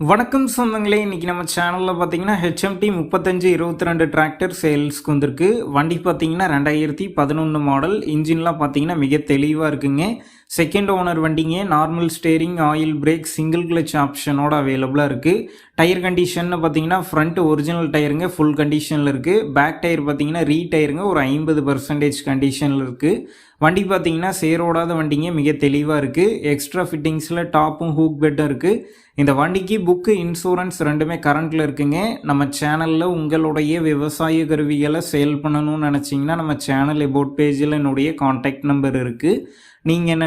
வணக்கம் சொந்தங்களே இன்றைக்கி நம்ம சேனலில் பார்த்தீங்கன்னா ஹெச்எம்டி முப்பத்தஞ்சு இருபத்தி ரெண்டு டிராக்டர் சேல்ஸ்க்கு வந்திருக்கு. வண்டி பார்த்தீங்கன்னா ரெண்டாயிரத்தி பதினொன்று மாடல் இன்ஜின்லாம் பார்த்தீங்கன்னா மிக தெளிவாக இருக்குங்க. செகண்ட் ஓனர் வண்டிங்க normal steering oil brake single clutch ஆப்ஷனோட அவைலபிளாக இருக்குது டயர் கண்டிஷன் பார்த்தீங்கன்னா ஃப்ரண்ட் ஒரிஜினல் டயருங்க ஃபுல் கண்டிஷனில் இருக்குது பேக் டயர் பார்த்தீங்கன்னா ரீ டயருங்க ஒரு ஐம்பது பர்சன்டேஜ் கண்டிஷனில் இருக்குது வண்டி பார்த்தீங்கன்னா சேரோடாத வண்டிங்க மிக தெளிவாக இருக்குது எக்ஸ்ட்ரா ஃபிட்டிங்ஸில் டாப்பும் ஹூக் பெட்டும் இருக்குது இந்த வண்டிக்கு புக்கு இன்சூரன்ஸ் ரெண்டுமே கரண்ட்டில் இருக்குங்க. நம்ம சேனலில் உங்களுடைய விவசாய கருவிகளை சேல் பண்ணணும்னு நினச்சிங்கன்னா நம்ம சேனல் எபோட் பேஜில் என்னுடைய காண்டாக்ட் நம்பர் இருக்குது நீங்கள் என்ன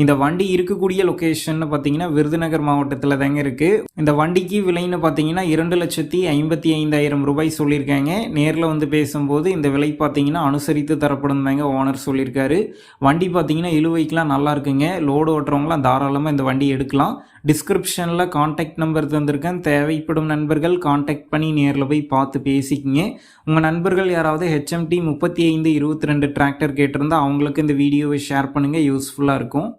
இந்த வண்டி இருக்கக்கூடிய லொக்கேஷன் பார்த்தீங்கன்னா விருதுநகர் மாவட்டத்தில் தாங்க இருக்குது இந்த வண்டிக்கு விலைன்னு பார்த்தீங்கன்னா இரண்டு லட்சத்தி ஐம்பத்தி ஐந்தாயிரம் ரூபாய் சொல்லியிருக்காங்க. நேரில் வந்து பேசும்போது இந்த விலை பார்த்தீங்கன்னா அனுசரித்து தரப்படும் தாங்க ஓனர் சொல்லியிருக்காரு. வண்டி பார்த்தீங்கன்னா இழுவைக்கெலாம் நல்லா இருக்குங்க. லோடு ஓட்டுறவங்களாம் தாராளமாக இந்த வண்டி எடுக்கலாம். டிஸ்கிரிப்ஷனில் காண்டாக்ட் நம்பர் தந்திருக்கேன். தேவைப்படும் நண்பர்கள் காண்டாக்ட் பண்ணி நேரில் போய் பார்த்து பேசிக்கிங்க. உங்கள் நண்பர்கள் யாராவது ஹெச்எம்டி முப்பத்தி ஐந்து இருபத்தி ரெண்டு டிராக்டர் கேட்டிருந்தால் அவங்களுக்கு இந்த வீடியோவை ஷேர் பண்ணுங்கள் யூஸ்ஃபுல்லாக இருக்கும்.